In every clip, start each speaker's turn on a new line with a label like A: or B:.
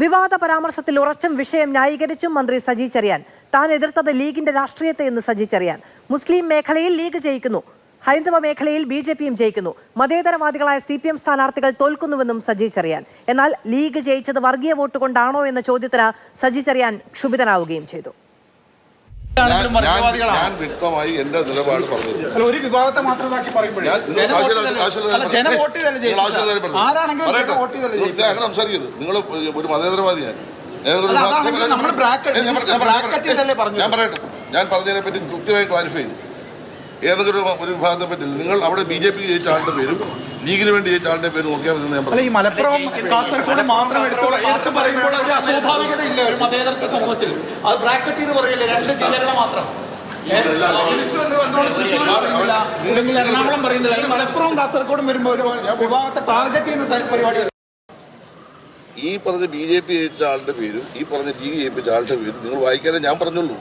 A: വിവാദ പരാമർശത്തിൽ ഉറച്ചും വിഷയം ന്യായീകരിച്ചും മന്ത്രി സജി ചെറിയാൻ. താൻ എതിർത്തത് ലീഗിന്റെ രാഷ്ട്രീയത്തെ എന്ന് സജി ചെറിയാൻ. മുസ്ലിം മേഖലയിൽ ലീഗ് ജയിക്കുന്നു. ഹൈന്ദവ മേഖലയിൽ ബി ജെ പിയും ജയിക്കുന്നു. മതേതരവാദികളായ സി പി എം സ്ഥാനാർത്ഥികൾ തോൽക്കുന്നുവെന്നും സജി ചെറിയാൻ. എന്നാൽ ലീഗ് ജയിച്ചത് വർഗീയ വോട്ട് കൊണ്ടാണോ എന്ന ചോദ്യത്തിന് സജി ചെറിയാൻ ക്ഷുഭിതനാവുകയും ചെയ്തു.
B: ഞാൻ- വ്യക്തമായി എന്റെ നിലപാട് പറഞ്ഞു
C: ഒരു വിഭാഗത്തെ മാത്രമാക്കി?
B: അങ്ങനെ സംസാരിക്കരുത്. നിങ്ങൾ ഒരു മതേതരവാദിയാണ്. ഞാൻ പറയട്ടെ. ഞാൻ പറഞ്ഞതിനെ പറ്റി കൃത്യമായി ക്ലാരിഫൈ ചെയ്തു. ഏതൊക്കെ ഒരു ഒരു വിഭാഗത്തെ പറ്റി നിങ്ങൾ അവിടെ ബി ജെ പി ജയിച്ച ആളുടെ പേരും ലീഗിന് വേണ്ടി ജയിച്ച ആളുടെ പേര് നോക്കിയാൽ മതി ഞാൻ
C: അല്ല
B: പറഞ്ഞു.
C: ഈ മലപ്പുറം കാസർഗോഡ് മാത്രം എടുത്ത് എടുത്ത് പറയുമ്പോൾ അതിന് അസ്വാഭാവികത ഇല്ല ഒരു മതേതരത്വ സമൂഹത്തിൽ. അത് ബ്രാക്കറ്റ് ചെയ്ത് പറയില്ലേ രണ്ട് ജില്ലകളെ മാത്രം. അല്ലെങ്കിൽ എറണാകുളം പറയുന്നില്ല. ഈ മലപ്പുറവും കാസർഗോഡും വരുമ്പോൾ ഒരു വിഭാഗത്തെ ടാർഗറ്റ് ചെയ്യുന്ന പരിപാടി
B: ഈ പറഞ്ഞ ബി ജെ പി ജയിച്ച ആളുടെ പേരും ഈ പറഞ്ഞ ലീഗ് ജയിപ്പിച്ച ആളുടെ പേരും നിങ്ങൾ വായിക്കാനേ ഞാൻ പറഞ്ഞുള്ളൂ.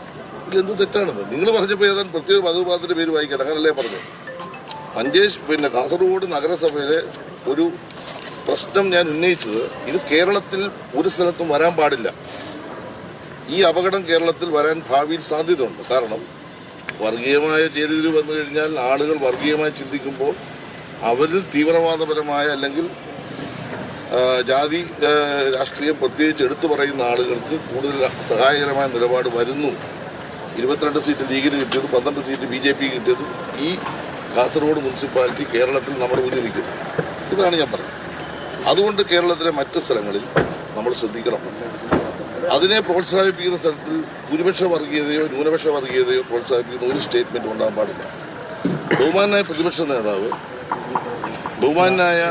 B: ഇതെന്ത് തെറ്റാണെന്ന്? നിങ്ങൾ പറഞ്ഞപ്പോൾ ഏതാണ് പ്രത്യേക മതവിഭാഗത്തിന്റെ പേര് വായിക്കാൻ അങ്ങനല്ലേ പറഞ്ഞു മഞ്ചേഷ് പിന്നെ കാസർഗോഡ് നഗരസഭയിലെ ഒരു പ്രശ്നം ഞാൻ ഉന്നയിച്ചത് ഇത് കേരളത്തിൽ ഒരു സ്ഥലത്തും വരാൻ പാടില്ല. ഈ അപകടം കേരളത്തിൽ വരാൻ ഭാവിയിൽ സാധ്യതയുണ്ട്. കാരണം വർഗീയമായ ചേരിതിരിവ് വന്നു കഴിഞ്ഞാൽ ആളുകൾ വർഗീയമായി ചിന്തിക്കുമ്പോൾ അവരിൽ തീവ്രവാദപരമായ അല്ലെങ്കിൽ ജാതി രാഷ്ട്രീയം പ്രത്യേകിച്ച് എടുത്തു പറയുന്ന ആളുകൾക്ക് കൂടുതൽ സഹായകരമായ നിലപാട് വരുന്നു. ഇരുപത്തിരണ്ട് സീറ്റ് ലീഗിന് കിട്ടിയതും പന്ത്രണ്ട് സീറ്റ് ബി ജെ പി കിട്ടിയതും ഈ കാസർഗോഡ് മുനിസിപ്പാലിറ്റി കേരളത്തിൽ നമ്മുടെ മുന്നിൽ നിൽക്കുന്നു. ഇതാണ് ഞാൻ പറഞ്ഞത്. അതുകൊണ്ട് കേരളത്തിലെ മറ്റ് സ്ഥലങ്ങളിൽ നമ്മൾ ശ്രദ്ധിക്കണം. അതിനെ പ്രോത്സാഹിപ്പിക്കുന്ന സ്ഥലത്തിൽ ഭൂരിപക്ഷ വർഗീയതയോ ന്യൂനപക്ഷ വർഗീയതയോ പ്രോത്സാഹിപ്പിക്കുന്ന ഒരു സ്റ്റേറ്റ്മെന്റ് ഉണ്ടാകാൻ പാടില്ല. ബഹുമാനായ പ്രതിപക്ഷ നേതാവ് ബഹുമാനായ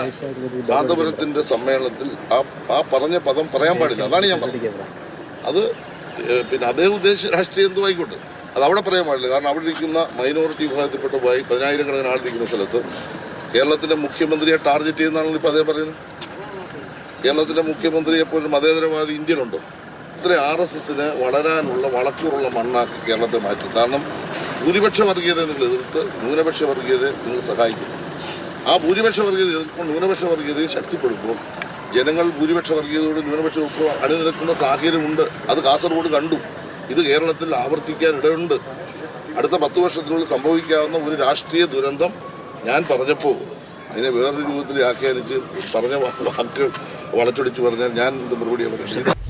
B: കാന്തപുരത്തിന്റെ സമ്മേളനത്തിൽ ആ ആ പറഞ്ഞ പദം പറയാൻ പാടില്ല. അതാണ് ഞാൻ പറഞ്ഞത്. അത് പിന്നെ അദ്ദേഹം ഉദ്ദേശിച്ച രാഷ്ട്രീയം എന്തും ആയിക്കോട്ടെ. അത് അവിടെ പറയാൻ പാടില്ല. കാരണം അവിടെ ഇരിക്കുന്ന മൈനോറിറ്റി വിഭാഗത്തിൽപ്പെട്ട പോയി പതിനായിരക്കണക്കിന് ആളിരിക്കുന്ന സ്ഥലത്ത് കേരളത്തിലെ മുഖ്യമന്ത്രിയെ ടാർഗറ്റ് ചെയ്യുന്നതാണല്ലോ ഇപ്പോൾ അദ്ദേഹം പറയുന്നത്. കേരളത്തിലെ മുഖ്യമന്ത്രിയെ പോലും മതേതരവാദി ഇന്ത്യയിലുണ്ടോ? ഇത്ര ആർ എസ് എസിന് വളരാനുള്ള വളക്കൂറുള്ള മണ്ണാക്കി കേരളത്തെ മാറ്റി. കാരണം ഭൂരിപക്ഷ വർഗീയതയെ നിങ്ങൾ എതിർത്ത് ന്യൂനപക്ഷ വർഗീയതയെ നിങ്ങൾ സഹായിക്കുന്നു ആ ഭൂരിപക്ഷ വർഗീയത എതിർക്കുമ്പോൾ ന്യൂനപക്ഷ വർഗീയതയെ ശക്തിപ്പെടുമ്പോൾ ജനങ്ങൾ ഭൂരിപക്ഷ വർഗീയതയോട് ന്യൂനപക്ഷമൊക്കെ അണിനിരക്കുന്ന സാഹചര്യമുണ്ട്. അത് കാസർഗോഡ് കണ്ടു. ഇത് കേരളത്തിൽ ആവർത്തിക്കാൻ ഇടയുണ്ട്. അടുത്ത പത്ത് വർഷത്തിനുള്ളിൽ സംഭവിക്കാവുന്ന ഒരു രാഷ്ട്രീയ ദുരന്തം ഞാൻ പറഞ്ഞപ്പോൾ അതിനെ വേറൊരു രൂപത്തിൽ വ്യാഖ്യാനിച്ച് പറഞ്ഞ വാക്ക് വളച്ചൊടിച്ച് പറഞ്ഞാൽ ഞാൻ ഇത് മറുപടി പറയുന്നത്